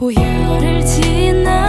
보혈을 지나